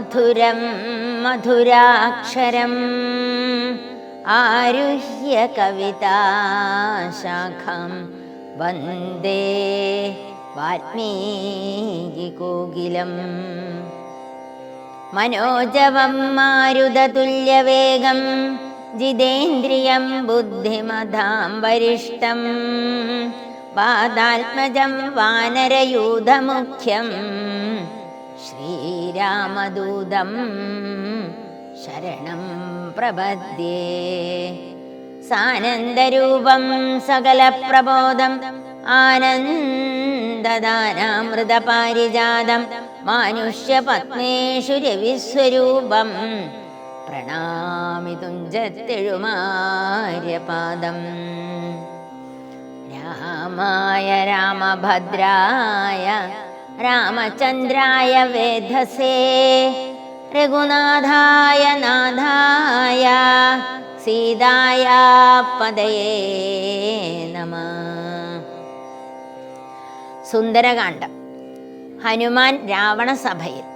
മധുരം മധുരാക്ഷരം. ആരുഹ്യ കവിതാശാഖം വന്ദേ വാൽമീകികോകിലം മനോജവം മാരുതതുല്യവേഗം ജിതേന്ദ്രിയം ബുദ്ധിമതാം വരിഷ്ടം. വാദാത്മജം വാനരയൂഥമുഖ്യം. ശ്രീരാമദൂതം ശരണം പ്രപദ്യേ. സാനന്ദരൂപം സകലപ്രബോധം ആനന്ദദാനാമൃതപാരിജാതം മാനുഷ്യപത്മേഷു രവിസ്വരൂപം പ്രണാമി തുഞ്ചത്തെഴുമാര്യപാദം രാമായ രാമഭദ്രായ രാമചന്ദ്രായ വേധസേ രഘുനാഥായ നാഥായ സീതായ പദയേ നമ. സുന്ദരകാന്ഡം ഹനുമാൻ രാവണസഭയിൽ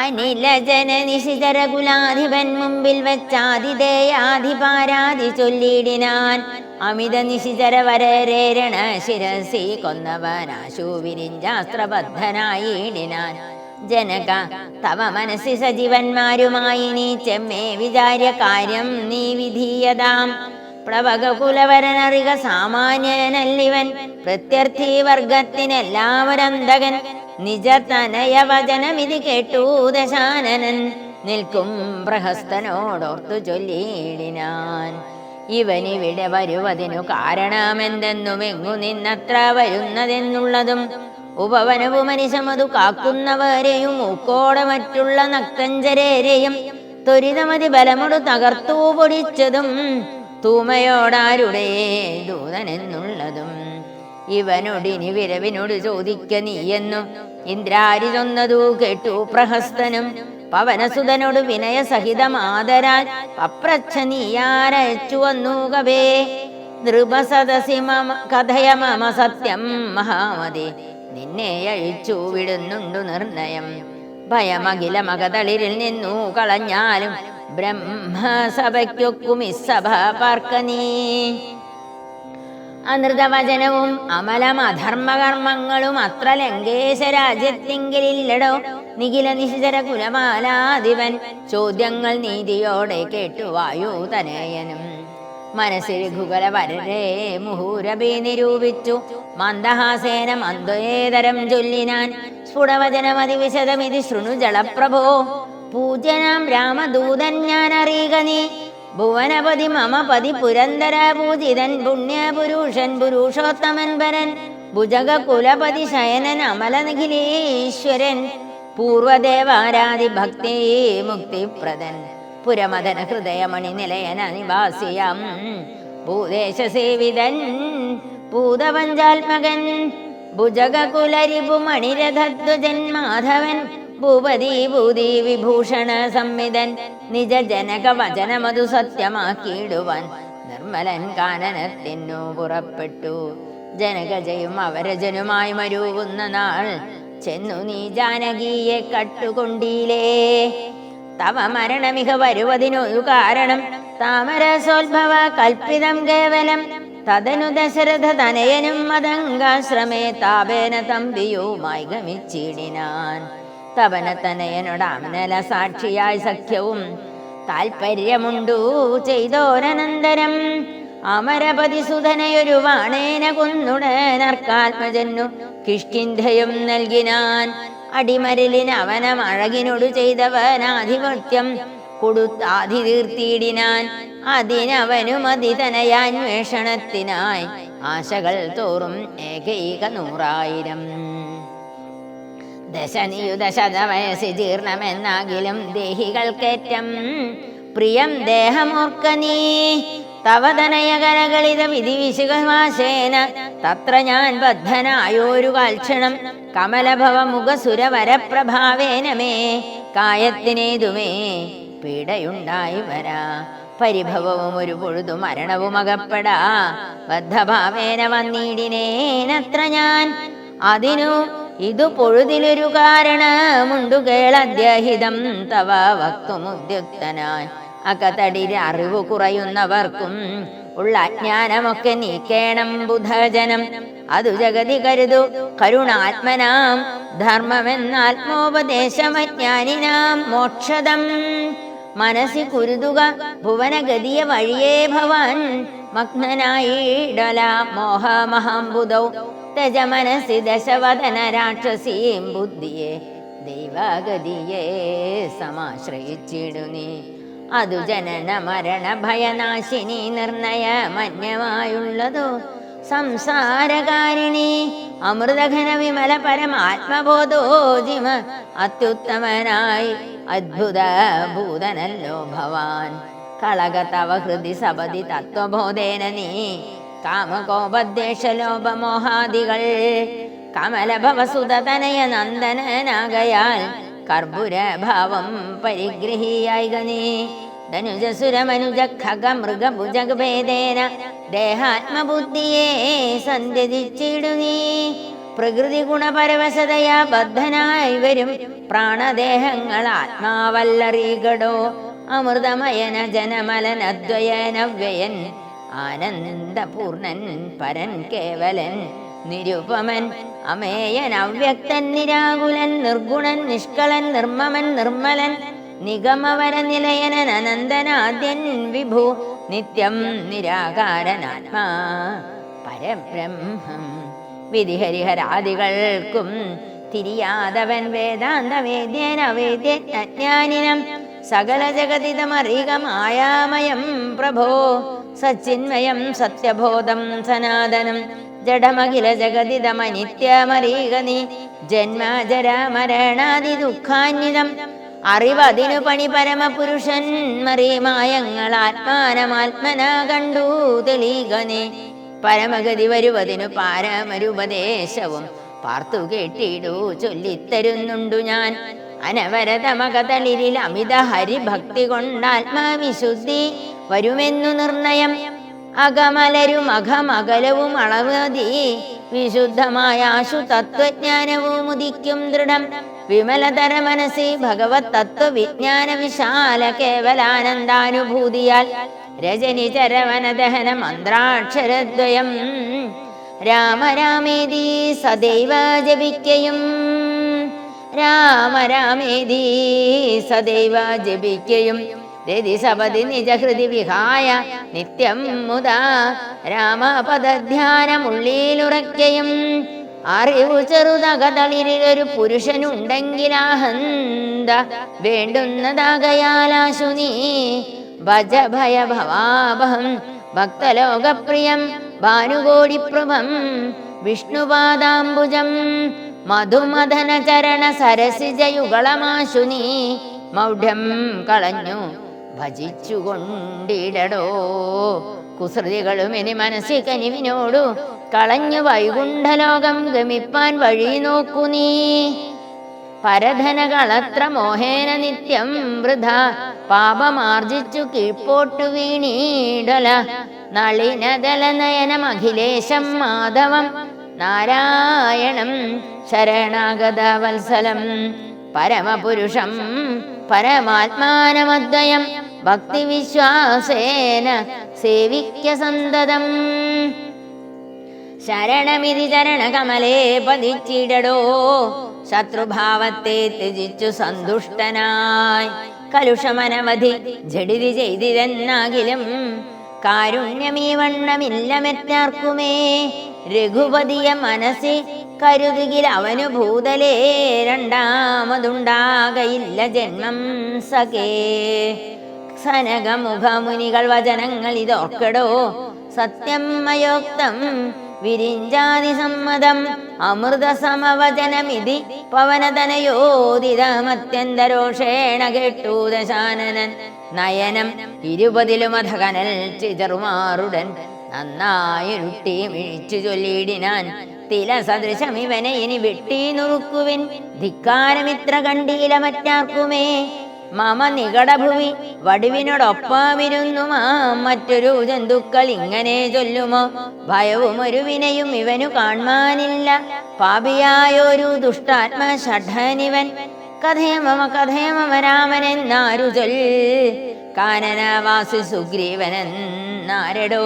അനിലജന നിശിതരകുലാധിപൻ മുമ്പിൽ വച്ചാതിഥേയാധിപാരാതി ചൊല്ലിടിനാൻ. അമിത നിശിചര വരരേരണ ശിരസി കൊന്നവനാശു വിരിഞ്ചാസ്ത്രബദ്ധനായിടിനാൻ. ജനക തവ മനസ്സി സജീവന്മാരുമായി നീ ചെമ്മേ വിചാര്യ കാര്യം നീ വിധീയതാം. പ്ലവകുലവരനറിക സാമാന്യനല്ലിവൻ പ്രത്യർത്ഥി വർഗത്തിനെല്ലാവരന്തകൻ നിജ തനയ വചനമിതി കേട്ടു ദശാനനൻ. നിൽക്കും പ്രഹസ്തനോടോർത്തു ചൊല്ലിയിടിനാൻ. ഇവനിവിടെ വരുവതിനു കാരണമെന്തെന്നും എങ്ങു നിന്നത്ര വരുന്നതെന്നുള്ളതും ഉപവനവുമനിശമതു കാക്കുന്നവരെയും മൂക്കോടെ മറ്റുള്ള നക്തഞ്ചരേരെയും ത്വരിതമതി ബലമൊടു തകർത്തു പൊടിച്ചതും തൂമയോടാരുടെ ദൂതനെന്നുള്ളതും. ഇവനോടിനി വിരവിനോട് ചോദിക്ക നീയെന്നു ഇന്ദ്രാരി ചൊന്നതു കേട്ടു പ്രഹസ്തനും. പവനസുതനോട് വിനയസഹിതമാദരാൽ പപ്രച്ഛ നീയാരയച്ചു വന്നു കവേ. നൃപസദസി മമ കഥയ മമ സത്യം മഹാമതി. നിന്നെ അഴിച്ചു വിടുന്നുണ്ടു നിർണയം. ഭയമഖില മകതളിരിൽ നിന്നു കളഞ്ഞാലും. ബ്രഹ്മസഭയ്ക്കൊക്കുമിസഭ പാർക്ക നീ. അനൃതവചനവും അമലം അധർമ്മകർമ്മങ്ങളും അത്ര ലങ്കേശ രാജ്യത്തിങ്കിലില്ലടോ നിഖില നിശിചര കുലമാലാധിപൻ ചോദ്യങ്ങൾ നീതിയോടെ കേട്ടു വായു തനയനും മനസ്സിൽ ഘുകല വരരെ മുഹൂരബി നിരൂപിച്ചു. മന്ദഹാസേന മന്ദേതരം ചൊല്ലിനാൻ. സ്ഫുടവചനമതി വിശദമിതി ശൃണു ജളപ്രഭോ പൂജനാം രാമദൂതൻ ഞാൻ അറിയുക നീ. ഭുവനപതി മമ പതി പുരന്തര പുണ്യപുരുഷൻ പുരുഷോത്തമൻ വരൻ ഭുജക കുലപതി ശയനൻ അമലനഖിലീശ്വരൻ പൂർവദേവാരാധി ഭക്തി മുക്തിപ്രദൻ പുരമദന ഹൃദയമണി നിലയന നിവാസിയം ഭൂദേശ സേവിതൻ ഭൂതപഞ്ചാത്മകൻ കുലരിപു മാധവൻ ഭൂപതി ഭൂതി വിഭൂഷണ സംവിധൻ നിജ ജനക വചനമതു സത്യമാക്കിയിടുവാൻ നിർമ്മലൻ കാനനത്തിനു പുറപ്പെട്ടു. ജനകജയും അവരജനുമായി മരുവുന്ന നാൾ ചെന്നു നീ ജാനകിയെ കട്ടുകൊണ്ടീലേ. തവ മരണമിക വരുവതിനൊരു കാരണം താമരസോത്ഭവ കൽപ്പിതം കേവലം തദനു ദശരഥ തനയനും മതങ്കാശ്രമേ താപേന തമ്പിയുമായി ഗമിച്ചിടിനാൻ. തവന തനയനോടാമനല സാക്ഷിയായി സഖ്യവും താൽപര്യമുണ്ടു ചെയ്തോരനന്തരം. അമരപതി സുധനയൊരു വാണേന കുന്നുടനർക്കാത്മജന്നു കിഷ്കിന്ധയും നൽകിനാൻ. അടിമരലിന് അവനം അഴകിനോട് ചെയ്തവനാധിപത്യം കൊടുത്താധി തീർത്തിയിടിനാൻ അതിനവനും അതിതനയാന്വേഷണത്തിനായി ആശകൾ തോറും ഏകൈക നൂറായിരം. ദശനിയുത വയസ്സി ജീർണമെന്നാകിലും ദേഹികൾക്കേറ്റം പ്രിയം ദേഹമോർക്കനീ തവതനയകരകളിത വിധിവിശുഖവാശേന തത്ര ഞാൻ ബദ്ധനായോരു കാൽക്ഷണം കമലഭവ മുഖസുരവരപ്രഭാവേന മേ. കായത്തിനേതുമേ പീഡയുണ്ടായി വരാ. പരിഭവവും ഒരു പൊഴുതു മരണവും അകപ്പെടാ ബദ്ധഭാവേന വന്നിടിനേനത്ര ഞാൻ. അതിനു ഇതു പൊഴുതിലൊരു കാരണമുണ്ടു കേളദ്യഹിതം. തവ വക്തുമുദ്യുക്തനായി അകതടി അറിവ് കുറയുന്നവർക്കും ഉള്ള അജ്ഞാനമൊക്കെ നീക്കേണം ബുധജനം. അതു ജഗതി കരുതു. കരുണാത്മനാം. ധർമ്മമെന്നാത്മോപദേശമജ്ഞാനിനാം മോക്ഷതം മനസ്സി കുരുതുക. ഭുവനഗതിയ വഴിയേ ഭവാൻ. മഗ്നനായിടല മോഹമഹാംബുദൗ. തജ മനസ്സി ദശവദന രാക്ഷസീം ബുദ്ധിയെ ദൈവഗതിയെ സമാശ്രയിച്ചിടുനി അതു ജനന മരണ ഭയനാശിനി നിർണയമന്യമായുള്ളതോ സംസാരകാരിണി അമൃതഘന വിമല പരമാത്മബോധോജിമ അത്യുത്തമനായി അത്ഭുത ഭൂതനല്ലോ ഭവാൻ. കളക തവ ഹൃദി സപതി തത്വബോധേന നീ കാമകോപദ്വേഷലോപമോഹാദികൾ കമലഭവസുതനയ നന്ദനനാകയാൽ കർപ്പുരഭാവം പരിഗ്രഹിയായി നീ ധനുജസുരമനുജ ഖഗ മൃഗഭുജഭേദേന ദേഹാത്മബുദ്ധിയെ സന്ധ്യതിച്ചിടുനീ. പ്രകൃതി ഗുണപരവശതയാ ബദ്ധനായി വരും പ്രാണദേഹങ്ങൾ ആത്മാവല്ലറികടോ അമൃതമയന ജനമലനദ്വയനവ്യയൻ ആനന്ദപൂർണൻ പരൻ കേവലൻ നിരുപമൻ അമേയൻ അവ്യക്തൻ നിരാകുലൻ നിർഗുണൻ നിഷ്കളൻ നിർമ്മമൻ നിർമ്മലൻ നിഗമവര നിലയനൻ അനന്തനാദ്യൻ വിഭു നിത്യം നിരാകാരനാത്മാ പരബ്രഹ്മം വിധിഹരിഹരാദികൾക്കും തിരിയാതവൻ വേദാന്ത വേദ്യൻ അജ്ഞാനിനം സകല ജഗതിതമറികമായാമയം പ്രഭോ സച്ചിന്മയം സത്യബോധം സനാതനം. ജഡമഖില ജഗതിതമനിത്യമറിക നീ. ജന്മ ജര മരണാദി ദുഃഖാന്വിതം. അറിവതിനു പണി പരമപുരുഷൻ മറിമായങ്ങൾ ആത്മാനമാത്മന കണ്ടു തെളികനെ പരമഗതി വരുവതിനു പാരമരുപദേശവും പാർത്തു കേട്ടിടൂ ചൊല്ലിത്തരുന്നുണ്ടു ഞാൻ. അനവരതമകതളിരിൽ അമിത ഹരിഭക്തി കൊണ്ടാത്മാവിശുദ്ധി വരുമെന്നു നിർണയം. അകമലരും അകമകലവും അളവതി വിശുദ്ധമായ ആശു തത്വജ്ഞാനവും ഉദിക്കും ദൃഢം. വിമലതര മനസ്സി ഭഗവത് തത്വവിജ്ഞാന വിശാല കേവലാനന്ദാനുഭൂതിയാൽ രജനി ചരവനദഹന മന്ത്രാക്ഷരദ്വയം രാമരാമേതി സദൈവ ജപിക്കയും രാമ രാമേതി സദൈവ ജപിക്കയും രതി സപതി നിജഹൃതി വിഹായ നിത്യം മുതാ രാമപദധ്യാനമുള്ളിലുറയ്ക്കയും. അറിവു ചെറുതകതളിരിലൊരു പുരുഷനുണ്ടെങ്കിലാഹന്ത വേണ്ടുന്നതാകയാലാശു നീ. ഭജ ഭയ ഭവാഭം ഭക്തലോകപ്രിയം ഭാനുകോടിപ്രഭം വിഷ്ണുപാദാംബുജം മധുമദന ചരണ സരസിജയുകളമാശു നീ മൗഢ്യം കളഞ്ഞു ഭജിച്ചുകൊണ്ടിടടോ. കുസൃതികളും ഇനി മനസ്സിൽ കനിവിനോടു കളഞ്ഞു വൈകുണ്ഠലോകം ഗമിപ്പാൻ വഴി നോക്കു നീ. പരധനകളത്ര മോഹേന നിത്യം വൃഥ പാപമാർജിച്ചു കീഴ്പോട്ടു വീണീടല. നളിനദല നയനം അഖിലേശം മാധവം നാരായണം ശരണാഗത വത്സലം പരമപുരുഷം പരമാത്മാനമദ്വയം ഭക്തിവിശ്വാസേന സേവിക്ക സന്തതം ശരണമിതി ചരണകമലേ പതിച്ചിടടോ ശത്രുഭാവത്തെ ത്യജിച്ചു സന്തുഷ്ടനായി. കലുഷമനവധി ജഡിതി ചെയ്തിരെന്നാകിലും കാരുണ്യമീ വണ്ണമില്ലമെറ്റാർക്കുമേ രഘുപതിയ മനസ്സി കരുതുകിൽ അവനു ഭൂതലേ രണ്ടാമതുണ്ടാകയില്ല ജന്മം സഖേ. സനകമുഖമുനികൾ വചനങ്ങൾ ഇതോർക്കടോ. സത്യം മയോക്തം വിരിഞ്ചാതി സമ്മതം അമൃത സമവചനമിതി പവനതനയോദിതമത്യന്തരോഷേണ കേട്ടു ദശാനനൻ. നയനം ഇരുപതിലുമധകനൽ ചിതറുമാറുടൻ നന്നായിരുട്ടി മിഴിച്ചു ചൊല്ലിയിടിനാൻ തില സദൃശം ഇവനെ ഇനി വെട്ടി നുറുക്കുവിൻ. ധിക്കാരമിത്ര കണ്ടീല മറ്റാർക്കുമേ? മമ നികടഭുവി വടുവിനോടൊപ്പമിരുന്നു മാ. മറ്റൊരു ജന്തുക്കൾ ഇങ്ങനെ ചൊല്ലുമോ? ഭയവും ഒരു വിനയും ഇവനു കാണാനില്ല. പാപിയായൊരു ദുഷ്ടാത്മ ഷഠനിവൻ. കഥേമമ കഥേമമ കാനനവാസു രാമനെന്നാരു ചൊൽ കാനനവാസി സുഗ്രീവനെന്നാരടോ?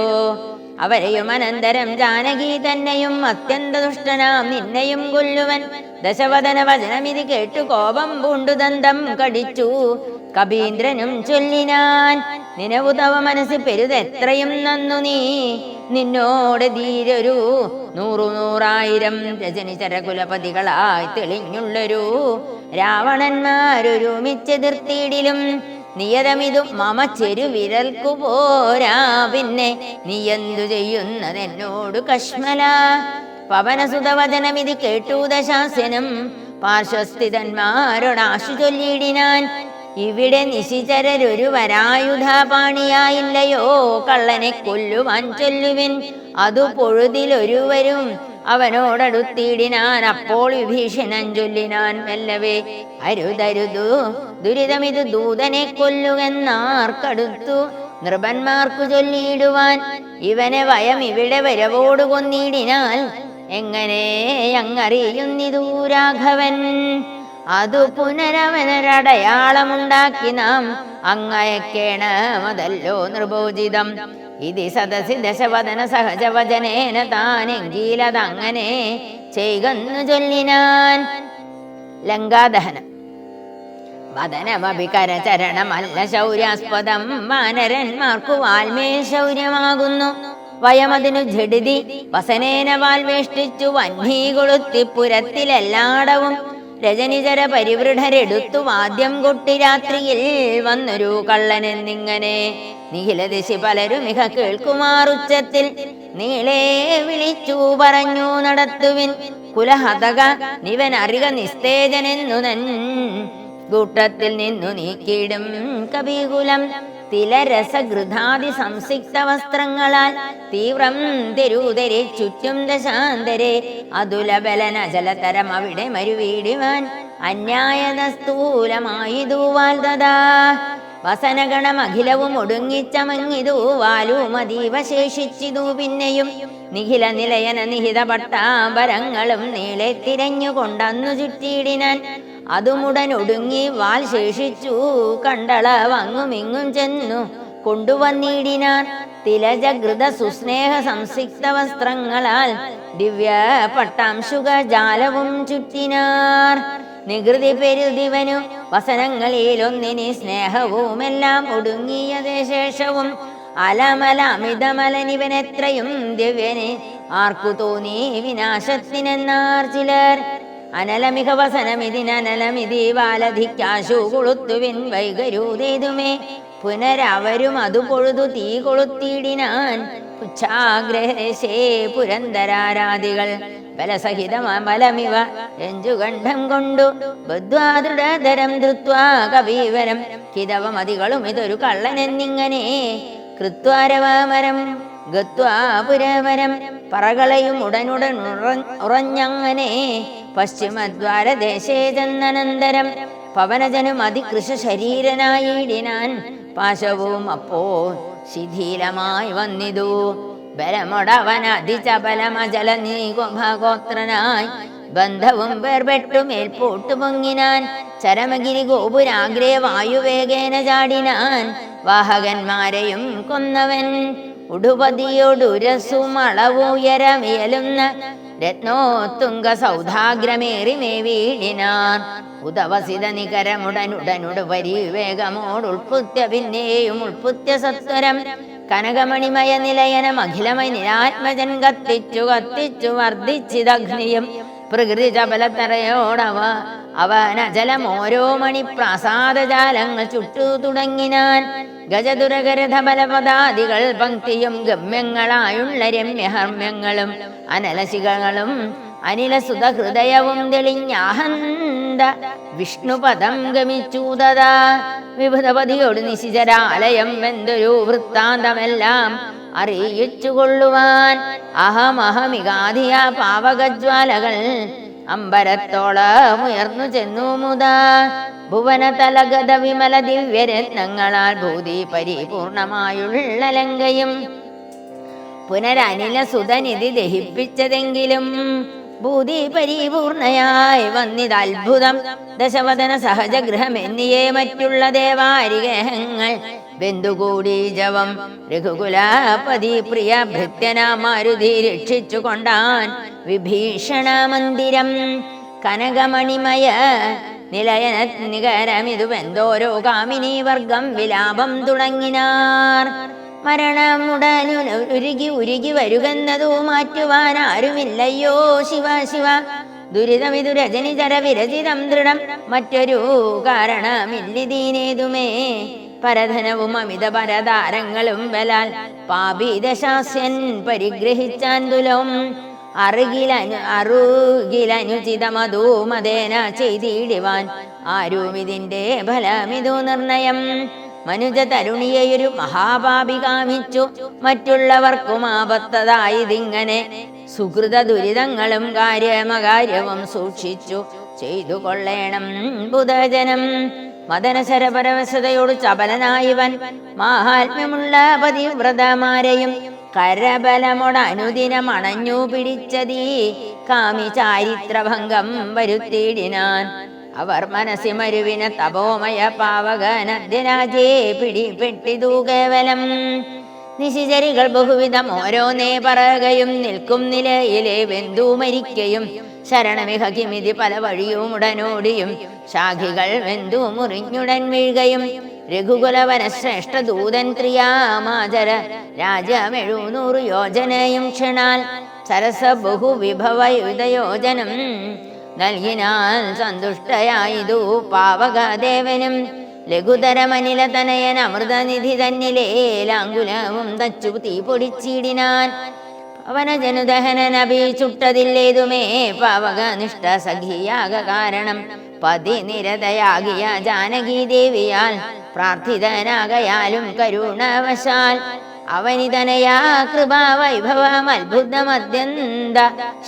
അവരെയും അനന്തരം ജാനകി തന്നെയും അത്യന്ത ദുഷ്ടനാം നിന്നെയും കൊല്ലുവൻ. ദശവദന വചനമിത് കേട്ടു കോപം പൂണ്ടു ദന്തം കടിച്ചു. കബീന്ദ്രനും ചൊല്ലിനാൻ നിനവു തവ മനസ്സ് പെരുതെത്രയും നന്നു നീ. നിന്നോട് ധീരൊരു നൂറു നൂറായിരം രജനി ചരകുലപതികളായി തെളിഞ്ഞുള്ളൊരു രാവണന്മാരൊരുമിച്ചെതിർത്തിയിടിലും നിയതമിതു മമ ചെരുവിരൽക്കു പോരാ. പിന്നെ നീ എന്തു ചെയ്യുന്നതെന്നോട് കശ്മല. പവനസുതവചനമിത് കേട്ടു ദശാസനം. പാർശ്വസ്ഥിതന്മാരോടാശു ചൊല്ലിയിടിനാൻ. ഇവിടെ നിശിചരരൊരു വരായുധാപാണിയായില്ലയോ കള്ളനെ കൊല്ലുവാൻ ചൊല്ലുവിൻ. അതു പൊഴുതിലൊരുവരും അവനോടടുത്തിടിനാൻ അപ്പോൾ വിഭീഷണൻ ചൊല്ലിനാൻ മെല്ലവേ അരുതരുതു. ദുരിതമിത് ദൂതനെ കൊല്ലുകെന്നാർക്കടുത്തു നൃപന്മാർക്കു ചൊല്ലിയിടുവാൻ ഇവനെ വയം ഇവിടെ വരവോട് കൊന്നിടിനാൽ എങ്ങനെ അങ്ങറിയുന്നിതു രാഘവൻ? അതു പുനരവനൊരടയാളമുണ്ടാക്കി നാം അങ്ങയക്കേണമതല്ലോ നൃപോചിതം ഇതി സദസി ദശവദന സഹജവചനേന താനെങ്കിലതങ്ങനെ ചെയ്കന്നു ചൊല്ലിനാൻ ലങ്കാദഹനം. വദനമഭി കരചരണമല്ല ശൗര്യാസ്പദം വാനരന്മാർക്കു വാൽമേൽ ശൗര്യമാകുന്നു. വയമതിനു ജഡിതി വസനേന വാൽവേഷ്ടിച്ചു വന്നി കൊളുത്തി പുരത്തിലെല്ലാടവും രജനിചര പരിവൃഢരെടുത്തു വാദ്യം കൊട്ടി രാത്രിയിൽ വന്നൊരു കള്ളനെന്നിങ്ങനെ. നിഖിലദിശി പലരും ഇഹ കേൾക്കുമാറുച്ചത്തിൽ നീളേ വിളിച്ചു പറഞ്ഞു നടത്തുവിൻ. കുലഹതക നിവൻ അറിക നിസ്തേജനെന്നു നൻ കൂട്ടത്തിൽ നിന്നു നീക്കിയിടും കവികുലം. തിലരസഘൃതാതി സംസിക്ത വസ്ത്രങ്ങളാൽ തീവ്രം തിരൂതരെ ചുറ്റും ദശാന്തരെ അതുലബലന ജലതരം അവിടെ മരുവീടിവാൻ അന്യായത സ്ഥൂലമായിതൂവാൽ തഥാ വസനഗണം അഖിലവും ഒടുങ്ങിച്ചമങ്ങിതു വാലും അതീവ ശേഷിച്ചിതു പിന്നെയും നിഖില നിലയന നിഹിത പട്ടാമ്പരങ്ങളും നീളെ തിരഞ്ഞുകൊണ്ടന്നു ചുറ്റിയിടിനാൻ അതുമുടൻ ഒടുങ്ങി വാൽ ശേഷിച്ചു. കണ്ടള വങ്ങുമിങ്ങും ചെന്നു. കൊണ്ടുവന്നിടിനാൻ തിലജകൃത സുസ്നേഹ സംസിക്ത വസ്ത്രങ്ങളാൽ ദിവ്യ പട്ടാംശുക ജാലവും ചുറ്റിനാർ. നികൃതി പെരുതിവനു വസനങ്ങളിലൊന്നിനി സ്നേഹവുമെല്ലാം ഒടുങ്ങിയതേ ശേഷവും അലമല അമിതമലനിവനെത്രയും ദിവ്യന് ആർക്കു തോന്നി വിനാശത്തിനെന്നാർ ചിലർ. അനലമിക വസനമിതിനലമിതി വാലധിക്കാശു കൊളുത്തുവിൻ വൈകരൂതേതുമേ. പുനരവരും അതു പൊഴുതു തീ കൊളുത്തിയിടിനാൻ പുച്ഛാഗ്രഹേശേ പുരന്തരാരാധികൾ. ബലസഹിതമലമിവ രഞ്ജുകണ്ഠം കൊണ്ടു ബദ്ധ്വാദൃഢധരം ധൃത്വാ കവീവരം. കിതവമതികളും ഇതൊരു കള്ളനെന്നിങ്ങനെ കൃത്വാരവാമരം ഗത്വാപുരവരം. പറകളയും ഉടനുടൻ ഉറഞ്ഞങ്ങനെ പശ്ചിമദ്വാരദേശേ ചെന്നനന്തരം പവനജനും അതികൃഷ ശരീരനായിടിനാൻ പാശവും അപ്പോ ശിഥിലമായി വന്നിതു. ബലമൊടവൻ അതിചപലമജല ബന്ധവും വേർപെട്ടു മേൽപോട്ടു പൊങ്ങിനാൻ ചരമഗിരി ഗോപുരാഗ്രേ വായുവേഗേന ചാടിനാൻ വാഹകന്മാരെയും കൊന്നവൻ ഉടുപതിയൊടുരസുമളവുയരമിയലുന്ന രത്നോത്തുങ്ക സൗധാഗ്രമേറി മേവീടിനാൻ ഉദവസിത നികരമുടനുടനുട് പരിവേഗമോടുൾപുത്യ പിന്നെയും ഉൾപുത്യ സത്വരം. കനകമണിമയ നിലയനം അഖിലമയ നിരാത്മജൻ കത്തിച്ചു കത്തിച്ചു വർദ്ധിച്ചിതഗ്നിയും പ്രകൃതി ചപലത്തറയോടവ അവനജലം ഓരോ മണി പ്രാസാദജാലങ്ങൾ ചുട്ടു തുടങ്ങിനാൻ. ഗജദുരകരഥബലപദാദികൾ പങ്ക്തിയും ഗമ്യങ്ങളായുള്ള രമ്യഹർമ്യങ്ങളും അനലശികളും അനിലസുത ഹൃദയവും തെളിഞ്ഞാഹന്ത വിഷ്ണുപദം ഗമിച്ചൂതാ വിഭുതപതിയോട് നിശിചരാലയം എന്തൊരു വൃത്താന്തമെല്ലാം അറിയിച്ചുകൊള്ളുവാൻ അഹമഹമികാധിയ പാവകജ്വാലകൾ അമ്പരത്തോളം ഉയർന്നു ചെന്നു മുതാ. ഭുവനതലഗത വിമല ദിവ്യരത്നങ്ങളാൽ ഭൂതി പരിപൂർണമായുള്ള ലങ്കയും പുനരനില സുതനിധി ദഹിപ്പിച്ചതെങ്കിലും ഭൂതി പരിപൂർണയായി വന്നിത് അത്ഭുതം. ദശവദന സഹജഗൃഹം എന്നിയേ മറ്റുള്ള ദേവാരിഗ്രഹങ്ങൾ ബന്ധുകൂടി ജവം രഘുകുലാപതി പ്രിയ ഭൃത്യനാമാരുതി രക്ഷിച്ചു കൊണ്ടാൻ വിഭീഷണ മന്ദിരം കനകമണിമയ നിലയന നികരമിതു വെന്തോരോ കാമിനി വർഗം വിലാപം തുടങ്ങിനാർ. മരണമുടനു ഉരുകി ഉരുകി വരുകെന്നതു മാറ്റുവാൻ ആരുമില്ലയ്യോ ശിവ ശിവ. ദുരിതമിതു രജനിചര വിരചിതം ദൃഢം മറ്റൊരു കാരണമില്ലിതീനേതുമേ. പരധനവും അമിത പരതാരങ്ങളും ബലാൽ പാപീതശാസ്യൻ പരിഗ്രഹിച്ചാൻ തുലം. അറുകിലനു അറുകിലനുചിതമതൂ മതേന ചെയ്തിടുവാൻ. ആരും ഇതിന്റെ ഫലമിതു നിർണയം. മനുജ തരുണിയെയൊരു മഹാപാപി കാമിച്ചു. മറ്റുള്ളവർക്കും ആപത്തതായതിങ്ങനെ സുഹൃത ദുരിതങ്ങളും കാര്യമകാര്യവും സൂക്ഷിച്ചു. ചെയ്തു കൊള്ളേണം ബുധജനം. മദനശരപരവശതയോട് ചപലനായവൻ. മാഹാത്മ്യമുള്ള പതിവ്രതമാരെയും കരബലമോട് അനുദിനം അണഞ്ഞു പിടിച്ചതീ. കാമി ചാരിത്രഭംഗം വരുത്തിയിടിനാൻ. അവർ മനസ്സി മരുവിന തപോമയ പാവകനദ്യരാജേ പിടിപെട്ടിതു കേവലം നിശിചരികൾ ബഹുവിധം ഓരോന്നേ പറകയും നിൽക്കും നിലയിലെ വെന്തു മരിക്കയും ശരണമിഹ കിമിതി പല വഴിയും ഉടനോടിയും ശാഖികൾ വെന്തു മുറിഞ്ഞുടൻ വീഴുകയും രഘുകുലവന ശ്രേഷ്ഠ ദൂതൻ ത്രിയാമാചര രാജമെഴുന്നൂറ് യോജനയും ക്ഷണാൽ സരസ ബഹുവിഭവയുധയോജനം നൽകിനാൽ സന്തുഷ്ടയായതു പാവകദേവനും ലഘുതരമനിലതനയൻ അമൃതനിധി തന്നിലേലാങ്കുലവും തച്ചു തീ പൊടിച്ചിടിനാൻ പവനജനുദഹനനഭി ചുട്ടതില്ലേതുമേ പാവക നിഷ്ഠ സഖിയാക കാരണം പതി ജാനകീദേവിയാൽ ജാനകി ദേവിയാൽ പ്രാർത്ഥിതനാകയാലും കരുണവശാൽ അവനിതനയാ കൃപാവൈഭവം അത്ഭുതമദ്യന്ത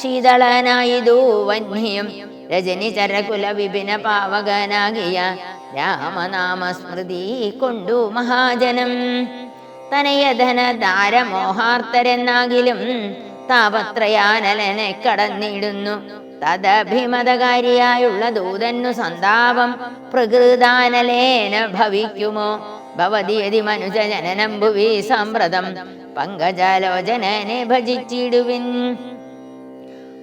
ശീതളനായിതൂ വന്യം രജനി ചരകുല വിപിന പാവകനാകിയ രാമനാമസ്മൃതി കൊണ്ടു മഹാജനം. തനയധന ദാരമോഹാർത്തരെന്നാകിലും താപത്രയാനലനെ കടന്നിടുന്നു. തദഭിമതകാരിയായുള്ള ദൂതന്നു സന്താപം പ്രകൃതാനലേന ഭവിക്കുമോ? ഭവതി യതി മനുജ ജനനം ഭുവി സമ്പ്രദം പങ്കജാലോചനനെ ഭജിച്ചിടുവിൻ.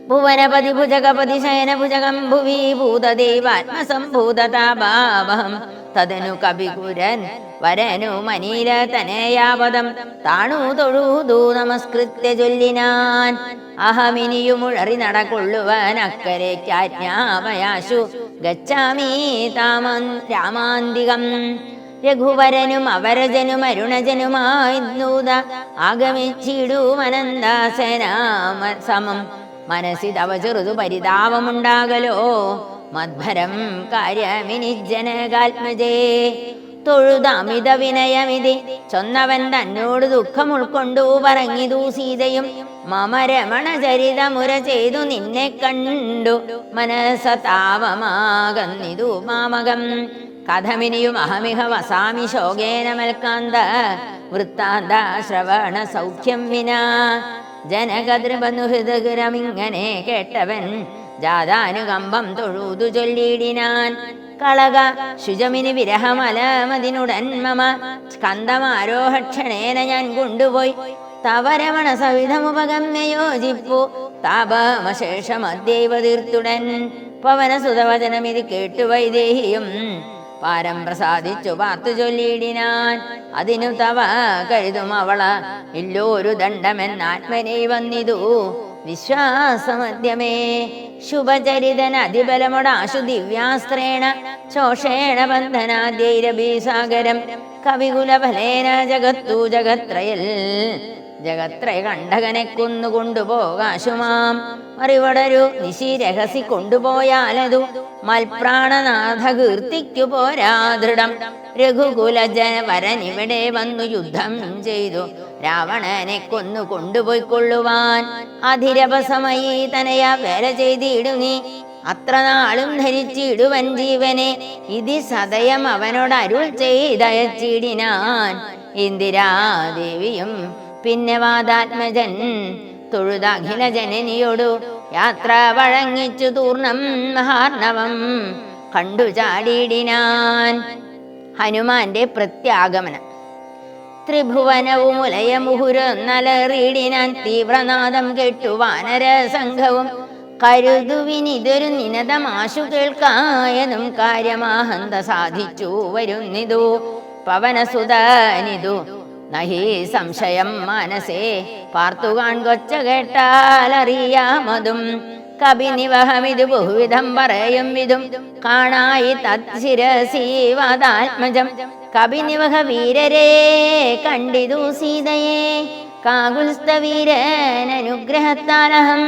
ഭുവനപതി ഭുജഗപതി ശയന ഭുജകം ഭുവി ഭൂതദൈവാത്മസംഭൂതതാഭാവം തദനു കവികുരൻ വരനു മനീല തനയാവതം താണു തൊഴുതു നമസ്കൃത്യ ചൊല്ലിനാൻ। അഹമിനിയുമുഴറി നടക്കൊള്ളുവൻ അക്കരയ്ക്കാജ്ഞാമയാശു ഗച്ഛാമി താമൻ രാമാന്തികം। രഘുവരനും അവരജനും അരുണജനുമായി നൂത ആഗമിച്ചിടുമനന്ദാസനാമ സമം। മനസ്സി തവ ചെറുതു പരിതാപമുണ്ടാകലോ? മധ്വരം കാര്യമിനി ജനകാത്മജേ. തൊഴുതമിത വിനയമിതി. ചൊന്നവൻ തന്നോട് ദുഃഖം ഉൾക്കൊണ്ടു പറഞ്ഞിതു സീതയും മമ രമണ ചരിതമുര ചെയ്തു നിന്നെ കണ്ടു. മനസതാപമാകന്നിതു മാമകം. കഥമിനിയും അഹമിഹ വസാമി ശോകേന മൽക്കാന്ത. വൃത്താന്ത ശ്രവണ സൗഖ്യം വിനാ. ജനകദ്രബനുഹൃദകരമിങ്ങനെ കേട്ടവൻ ജാതാനുകമ്പം തൊഴുതു ചൊല്ലിയിടിനാൻ. കളക ശുചമിനി വിരഹമലമതിനുടൻ മമ സ്കന്ധമാരോഹക്ഷണേന ഞാൻ കൊണ്ടുപോയി. തവരമണ സവിധമുപഗമ്യ യോജിപ്പു താപമശേഷമദ്യൈവ തീർത്തുടൻ പവനസുതവചനമിത് കേട്ടു വൈദേഹിയും പാരം പ്രസാദിച്ചു പാർത്തു ചൊല്ലിയിടിനാൻ. അതിനു തവ കരുതും അവള. ഇല്ലോരു ദണ്ഡമെന്നാത്മനെ വന്നിതു. വിശ്വാസമദ്യമേ. ശുഭചരിതൻ അതിബലമൊടാശു ദിവ്യാസ്ത്രേണ. ശോഷേണ ബന്ധനാദ്യൈരഭീസാഗരം. കവികുലഫലേന ജഗത്തു ജഗത്രയൽ. ജഗത്രയ കണ്ടകനെ കൊന്നുകൊണ്ടുപോകാശുമാം അറിവടരു നിശി രഹസി കൊണ്ടുപോയാലതു മൽപ്രാണനാഥ കീർത്തിക്കു പോരാ ദൃഢം രഘുകുലജന വരനിവിടെ വന്നു യുദ്ധം ചെയ്തു. രാവണനെ കൊന്നു കൊണ്ടുപോയിക്കൊള്ളുവാൻ അധിരപസമയി തനയ വേല ചെയ്തിടുങ്ങി. അത്ര നാളും ധരിച്ചിടുവൻ ജീവനെ ഇതി സദയം അവനോട് അരുൾ ചെയ്തയച്ചിടിനാൻ. ഇന്ദിരാദേവിയും പിന്നെ വാദാത്മജൻ തൊഴുതാഖില ജനനിയോടു യാത്ര വഴങ്ങിച്ചു തൂർണം മഹാർണവം കണ്ടു ചാടിയിടിനാൻ. ഹനുമാന്റെ പ്രത്യാഗമനം. ത്രിഭുവനവും ഉലയമുഹുരൊന്നലറിയിടിനാൻ തീവ്രനാദം കേട്ടു വാനര സംഘവും. കരുതുവിനിതൊരു നിനതമാശു കേൾക്കായതും കാര്യമാഹന്ത സാധിച്ചു വരുന്നിതു. പവനസുതനിതു നഹി സംശയം മനസ്സേ പാർത്തുകാൺ കൊച്ച കേട്ടാലറിയാമതും കപിനിവഹമിതു ബഹുവിധം പറയും വിധും കാണായി തത്ശിരസീവാദാത്മജം കപിനിവഹ വീരരെ കണ്ടിതു സീതയെ. കാകുൽസ്ഥ വീരൻ അനുഗ്രഹത്താലഹം.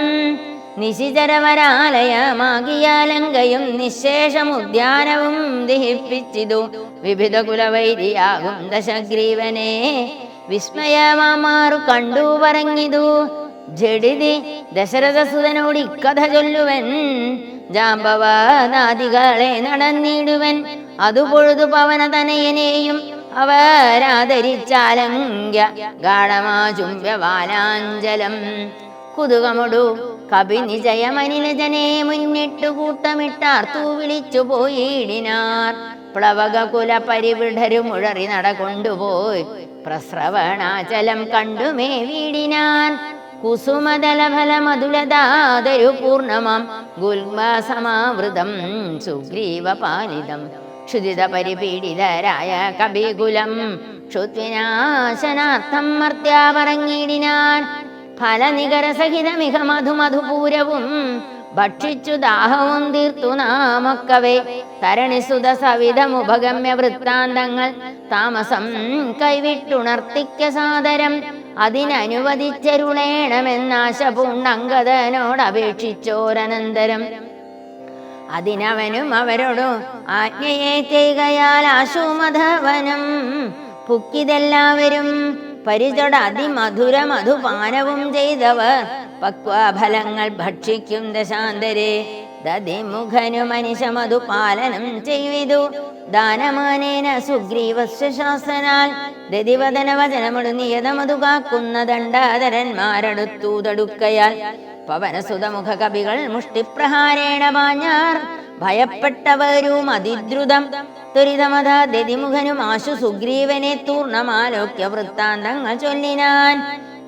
നിശിചരവരാലയമാകിയാലങ്കയും നിശേഷമുദ്യാനവും ദഹിപ്പിച്ചിതു. വിവിധ കുലവൈരിയാകും ദശഗ്രീവനെ. വിസ്മയമാമാറു കണ്ടു പറഞ്ഞിതു ജഡിതി ദശരഥസുതനോട് ഇക്കഥ ചൊല്ലുവൻ. ജാമ്പവനാദികളെ നടന്നിടുവൻ. അതുപൊഴുതു പവന തനയനെയും അവരാദരിച്ചാലങ്ക്യ ഗാഠമാചുംബ്യവാലാഞ്ചലം കുതുകമൊടു. നിജയ മനിലജനെ മുന്നിട്ടു കൂട്ടമിട്ടാർത്തു വിളിച്ചു പോയിടിനാർ. പ്ലവക കുല ഉഴറി നടകൊണ്ടുപോയി പ്രസ്രവണാചലം കണ്ടുമേ വീടിനാൻ. കുസുമദലഫല മധുലതാതൊരു പൂർണമം. ഗുൽമസമാവൃതം സുഗ്രീവ പാലിതം ക്ഷുതിത പരിപീഡിതരായ കവികുലം ക്ഷുത്വിനാശനാർത്ഥം മർത്യാ പറഞ്ഞിടിനാൻ ഫലനികരസഹിതമിക മധുമധുപൂരവും ഭക്ഷിച്ചു ദാഹവും തീർത്തു നാമൊക്കവേ. തരണിസുത സവിധമുപഗമ്യ വൃത്താന്തങ്ങൾ താമസം കൈവിട്ടുണർത്തിക്ക സാദരം. അതിനനുവദിച്ചരുളേണമെന്നാശ പൂണ്ടങ്കദനോട് അപേക്ഷിച്ചോരനന്തരം അതിനവനും അവരോടും ആജ്ഞയെ ചെയ്യുകയാൽ ആശുമധവനം. പുക്കിതെല്ലാവരും പരിചട അതിമധുര മധുപാനവും ചെയ്തവർ പക്വഫലങ്ങൾ ഭക്ഷിക്കും ദശാന്തരെ. ദതിമുഖനു മനുഷ്യ മധുപാലനം ചെയ്തു. ദാനമാനേന സുഗ്രീവസ്യ ശാസനാൽ. ദതിവദന വചനമുടു നിയതമതു കാക്കുന്ന ദണ്ഡാധരന്മാരടുത്തു തടുക്കയാൽ പവനസുതമുഖ കവികൾ മുഷ്ടിപ്രഹാരേണ പാഞ്ഞാർ ഭയപ്പെട്ടവരും അതിദ്രുതം. ദുരിതമത ദതിമുഖനും ആശു സുഗ്രീവനെ തൂർണമാലോക്യ വൃത്താന്തങ്ങൾ ചൊല്ലിനാൻ.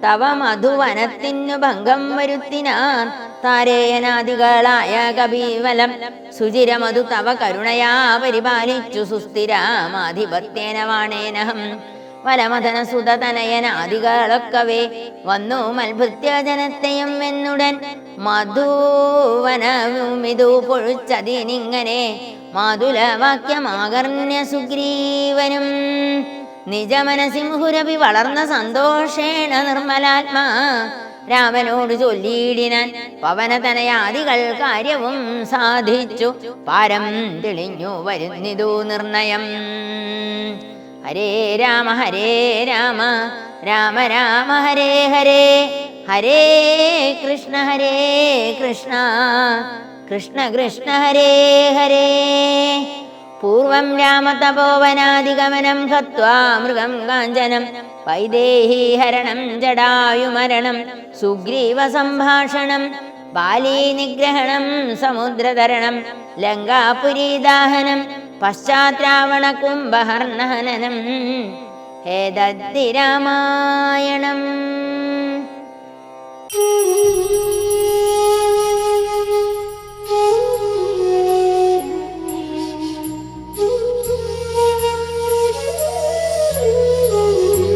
തവ മധുവനത്തിനു ഭംഗം വരുത്തിനാൻ. താരേയനാദികളായ കപീവലം സുചിരമധു തവ കരുണയാ പരിപാലിച്ചു സുസ്ഥിരാമാധിപത്യേന വാണേനഹം. വലമഥന സുതനയനാദികളൊക്കവേ വന്നു മൽഭൃത്യ ജനത്തെയും എന്നുടൻ മധുവനവുമിതു പൊഴിച്ചതിനിങ്ങനെ മാതുലവാക്യമാകർണ്യ സുഗ്രീവനും നിജമനസിംഹുരവി വളർന്ന സന്തോഷേണ നിർമ്മലാത്മാ. രാമനോട് ചൊല്ലിയിടിനാൻ പവനതനയാദികൾ കാര്യവും സാധിച്ചു. പാരം തെളിഞ്ഞു വരുന്നിതു നിർണയം. ഹരേ രാമ ഹരേ രാമ രാമ രാമ ഹരേ ഹരേ ഹരേ കൃഷ്ണ ഹരേ കൃഷ്ണ കൃഷ്ണ കൃഷ്ണ ഹരേ ഹരേ. പൂർവം രാമതപോവനാദിഗമനം ഹത്വാ മൃഗം കാഞ്ചനം വൈദേഹി ഹരണം ജടായുമരണം സുഗ്രീവ സംഭാഷണം ബാലീ നിഗ്രഹണം സമുദ്രതരണം ലങ്കാപുരീദാഹനം പശ്ചാത്രാവണ കുംഭഹർണഹനനം ഹേദദ്ദി രാമായണം